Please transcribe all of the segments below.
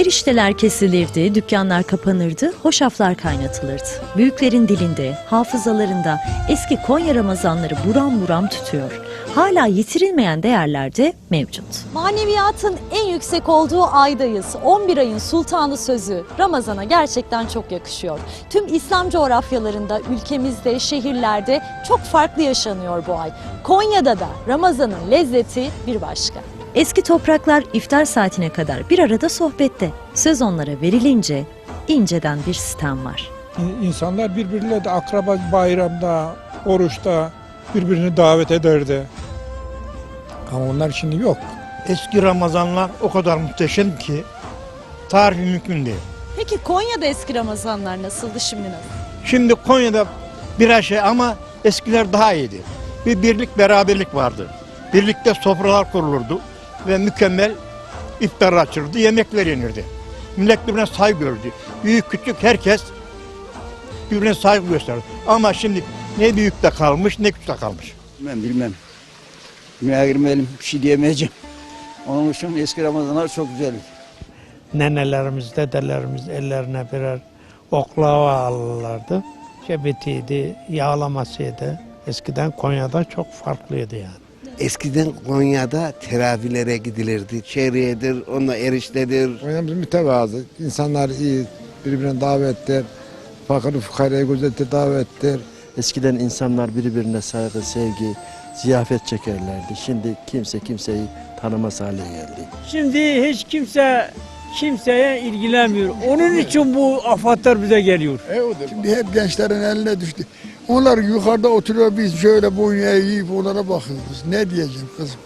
Erişteler kesilirdi, dükkanlar kapanırdı, hoşaflar kaynatılırdı. Büyüklerin dilinde, hafızalarında eski Konya Ramazanları buram buram tutuyor. Hala yitirilmeyen değerler de mevcut. Maneviyatın en yüksek olduğu aydayız. 11 ayın sultanı sözü Ramazan'a gerçekten çok yakışıyor. Tüm İslam coğrafyalarında, ülkemizde, şehirlerde çok farklı yaşanıyor bu ay. Konya'da da Ramazan'ın lezzeti bir başka. Eski topraklar iftar saatine kadar bir arada sohbette. Söz onlara verilince inceden bir sistem var. İn- İnsanlar birbirine de akraba bayramda, oruçta birbirini davet ederdi. Ama onlar şimdi yok. Eski Ramazanlar o kadar muhteşem ki tarih mümkün değil. Peki Konya'da eski Ramazanlar nasıldı şimdi nasıl? Şimdi Konya'da biraz şey ama eskiler daha iyiydi. Bir birlik beraberlik vardı. Birlikte sofralar kurulurdu ve mükemmel iftar açılırdı, yemekler yenirdi. Millet birbirine saygı gördü. Büyük küçük herkes birbirine saygı gösterdi. Ama şimdi ne büyükte kalmış ne küçükte kalmış. Ben bilmem. Dünyaya girmeyelim bir şey diyemeyeceğim. Onun için eski Ramazanlar çok güzel. nenelerimiz, dedelerimiz ellerine birer oklava alırlardı. Şebetiydi, yağlamasıydı. Eskiden Konya'da çok farklıydı yani. Eskiden Konya'da teravihlere gidilirdi. Şehriyedir, onunla eriştedir. Konya'mız mütevazı. İnsanlar iyi, birbirine davetler. Fakir fukarayı gözetir, davetler. Eskiden insanlar birbirine saygı, sevgi, ziyafet çekerlerdi. Şimdi kimse kimseyi tanımaz hale geldi. Şimdi hiç kimse kimseye ilgilenmiyor. Onun için bu afatlar bize geliyor. Şimdi hep gençlerin eline düştü. Onlar yukarıda oturuyor biz şöyle boyun eğip onlara bakıyoruz. Ne diyeceğim kızım?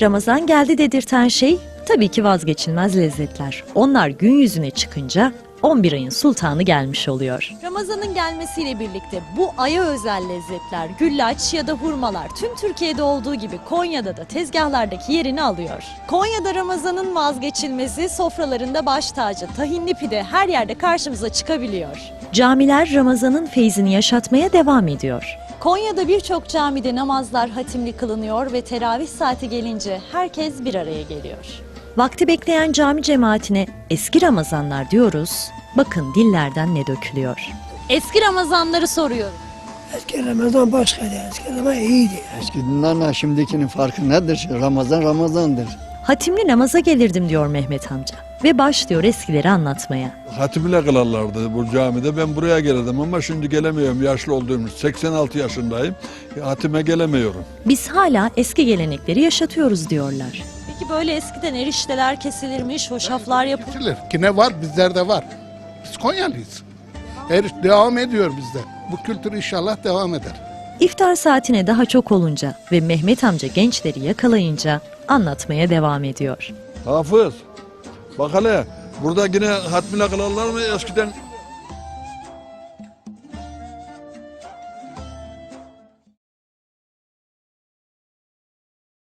Ramazan geldi dedirten şey tabii ki vazgeçilmez lezzetler. Onlar gün yüzüne çıkınca 11 ayın sultanı gelmiş oluyor. Ramazan'ın gelmesiyle birlikte bu aya özel lezzetler, güllaç ya da hurmalar tüm Türkiye'de olduğu gibi Konya'da da tezgahlardaki yerini alıyor. Konya'da Ramazan'ın vazgeçilmezi sofralarında baş tacı, tahinli pide her yerde karşımıza çıkabiliyor. Camiler Ramazan'ın feyzini yaşatmaya devam ediyor. Konya'da birçok camide namazlar hatimli kılınıyor ve teravih saati gelince herkes bir araya geliyor. Vakti bekleyen cami cemaatine eski Ramazanlar diyoruz. Bakın dillerden ne dökülüyor. Eski Ramazanları soruyorum. Eski Ramazan başkaydı. Eski Ramazan iyiydi. Eskiden şimdikinin farkı nedir? Ramazan Ramazan'dır. Hatimli namaza gelirdim diyor Mehmet amca. Ve başlıyor eskileri anlatmaya. Hatimle kılarlardı bu camide. Ben buraya gelirdim ama şimdi gelemiyorum. Yaşlı olduğum için. 86 yaşındayım. Hatime gelemiyorum. Biz hala eski gelenekleri yaşatıyoruz diyorlar. Peki böyle eskiden erişteler kesilirmiş, hoşaflar yapılır. Kesilir. Kine var bizlerde var. Biz Konyalıyız. Her devam ediyor bizde. Bu kültür inşallah devam eder. İftar saatine daha çok olunca ve Mehmet amca gençleri yakalayınca anlatmaya devam ediyor. Hafız. Bak hele. Burada yine hatmile kılarlar mı? Eskiden